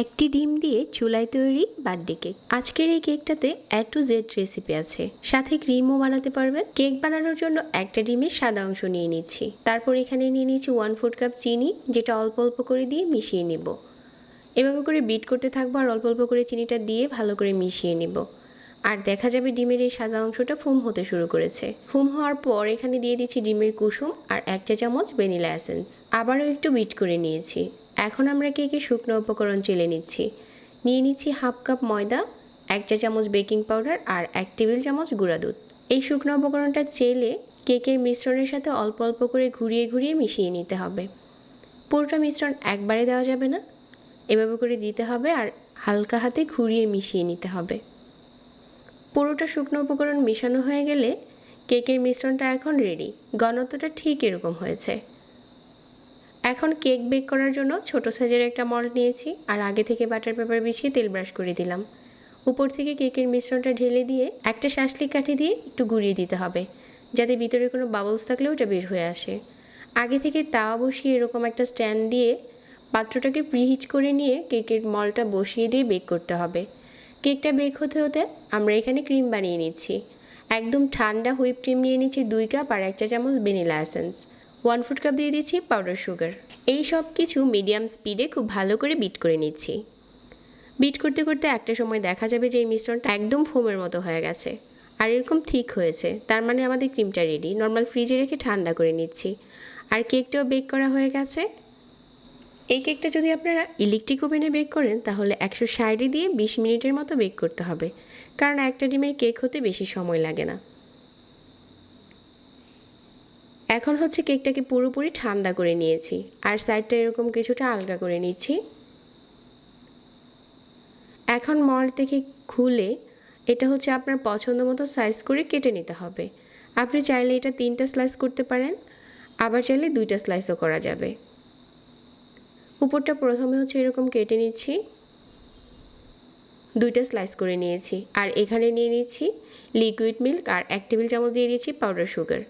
একটি ডিম দিয়ে চুলায় তৈরি বার্থডে কেক। আজকের এই কেকটাতে এ টু জেড রেসিপি আছে। সাথে ক্রিমও বানাতে পারবেন। কেক বানানোর জন্য একটা ডিমের সাদা অংশ নিয়ে নিচ্ছি। তারপর এখানে নিয়ে নিচ্ছি ওয়ান ফোর কাপ চিনি, যেটা অল্প অল্প করে দিয়ে মিশিয়ে নেব। এভাবে করে বিট করতে থাকব আর অল্প অল্প করে চিনিটা দিয়ে ভালো করে মিশিয়ে নিব। আর দেখা যাবে ডিমের এই সাদা অংশটা ফুম হতে শুরু করেছে। ফুম হওয়ার পর এখানে দিয়ে দিচ্ছি ডিমের কুসুম আর এক চা চামচ ভ্যানিলা এসেন্স। আবারও একটু বিট করে নিয়েছি। এখন আমরা কেকের শুকনো উপকরণ চেলে নিচ্ছি? নিয়ে নিচ্ছি হাফ কাপ ময়দা, এক চা চামচ বেকিং পাউডার আর এক টেবিল চামচ গুঁড়া দুধ। এই শুকনো উপকরণটা চেলে কেকের মিশ্রণের সাথে অল্প অল্প করে ঘুরিয়ে ঘুরিয়ে মিশিয়ে নিতে হবে। পুরোটা মিশ্রণ একবারে দেওয়া যাবে না। এভাবে করে দিতে হবে আর হালকা হাতে ঘুরিয়ে মিশিয়ে নিতে হবে। পুরোটা শুকনো উপকরণ মেশানো হয়ে গেলে কেকের মিশ্রণটা এখন রেডি ঘনত্বটা ঠিক এরকম হয়েছে। এখন কেক বেক করার জন্য ছোট সাইজের একটা মল্ট নিয়েছি আর আগে থেকে বাটার পেপার বিছিয়ে তেল ব্রাশ করে দিলাম। উপর থেকে কেকের মিশ্রণটা ঢেলে দিয়ে একটা শাঁসলিক কাঠি দিয়ে একটু গুঁড়িয়ে দিতে হবে, যাতে ভিতরে কোনো বাবলস থাকলেও ওটা বের হয়ে আসে। আগে থেকে তাওয়া বসিয়ে এরকম একটা স্ট্যান্ড দিয়ে পাত্রটাকে প্রিহিট করে নিয়ে কেকের মলটা বসিয়ে দিয়ে বেক করতে হবে। কেকটা বেক হতে হতে আমরা এখানে ক্রিম বানিয়ে নিচ্ছি। একদম ঠান্ডা হুইপ ক্রিম নিয়ে নিচ্ছি দুই কাপ আর এক চা চামচ vanilla essence. One food cup দিয়ে দিচ্ছি পাউডার সুগার। এই সব কিছু মিডিয়াম স্পিডে খুব ভালো করে বিট করে নিচ্ছি। বিট করতে করতে একটা সময় দেখা যাবে যে এই মিশ্রণটা একদম ফোমের মতো হয়ে গেছে। আর এরকম ঠিক হয়েছে, তার মানে আমাদের ক্রিমটা রেডি নর্মাল ফ্রিজে রেখে ঠান্ডা করে নিচ্ছি। আর কেকটাও বেক করা হয়ে গেছে। এই কেকটা যদি আপনারা ইলেকট্রিক ওভেনে বেক করেন, তাহলে একশো ষাটে দিয়ে বিশ মিনিটের মতো বেক করতে হবে। কারণ একটা ডিমের কেক হতে বেশি সময় লাগে না। এখন হচ্ছে কেকটাকে পুরোপুরি ঠান্ডা করে নিয়েছি। আর সাইডটা এরকম কিছুটা আলগা করে নিচ্ছি। এখন মল থেকে খুলে এটা হচ্ছে আপনার পছন্দ মতো সাইজ করে কেটে নিতে হবে। আপনি চাইলে এটা তিনটা স্লাইস করতে পারেন, আবার চাইলে দুইটা স্লাইসও করা যাবে। উপরটা প্রথমে হচ্ছে এরকম কেটে নিচ্ছি। দুইটা স্লাইস করে নিয়েছি। আর এখানে নিয়ে নিচ্ছি লিকুইড মিল্ক আর এক টেবিল চামচ দিয়ে দিচ্ছি পাউডার সুগার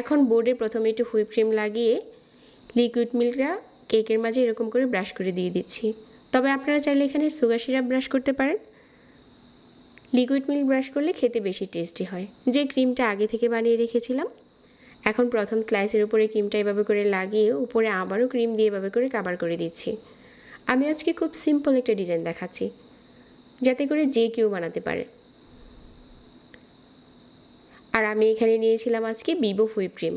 এখন বোর্ডে প্রথমে একটু হুইপ ক্রিম লাগিয়ে লিকুইড মিল্কটা কেকের মাঝে এরকম করে ব্রাশ করে দিয়ে দিচ্ছি। তবে আপনারা চাইলে এখানে সুগার সিরাপ ব্রাশ করতে পারেন। লিকুইড মিল্ক ব্রাশ করলে খেতে বেশি টেস্টি হয়। যে ক্রিমটা আগে থেকে বানিয়ে রেখেছিলাম এখন প্রথম স্লাইসের উপরে ক্রিমটা এভাবে করে লাগিয়ে উপরে আবারও ক্রিম দিয়ে এভাবে করে কাবার করে দিচ্ছি। আমি আজকে খুব সিম্পল একটা ডিজাইন দেখাচ্ছি, যাতে করে যে কেউ বানাতে পারে। আর আমি এখানে নিয়েছিলাম আজকে বিবো হুইপ ক্রিম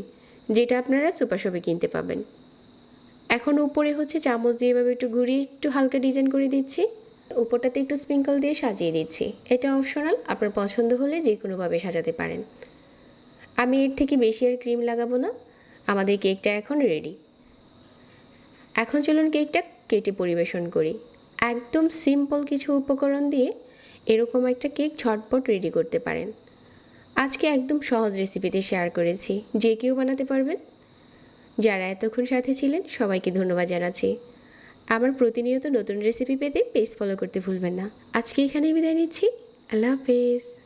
যেটা আপনারা সুপার শপে কিনতে পাবেন। এখন উপরে হচ্ছে চামচ দিয়ে এভাবে একটু ঘুরিয়ে একটু হালকা ডিজাইন করে দিচ্ছি। উপরটাতে একটু স্প্রিঙ্কল দিয়ে সাজিয়ে দিচ্ছি। এটা অপশনাল আপনার পছন্দ হলে যে কোনোভাবে সাজাতে পারেন। আমি এর থেকে বেশি আর ক্রিম লাগাবো না। আমাদের কেকটা এখন রেডি এখন চলুন কেকটা কেটে পরিবেশন করি। একদম সিম্পল কিছু উপকরণ দিয়ে এরকম একটা কেক ঝটপট রেডি করতে পারেন। আজকে একদম সহজ রেসিপিতে শেয়ার করেছি। যে কেউ বানাতে পারবেন। যারা এতক্ষণ সাথে ছিলেন, সবাইকে ধন্যবাদ জানাচ্ছি। আমার প্রতিনিয়ত নতুন রেসিপি পেতে পেজ ফলো করতে ভুলবেন না। আজকে এখানেই বিদায় নিচ্ছি। আল্লাহ হাফেজ।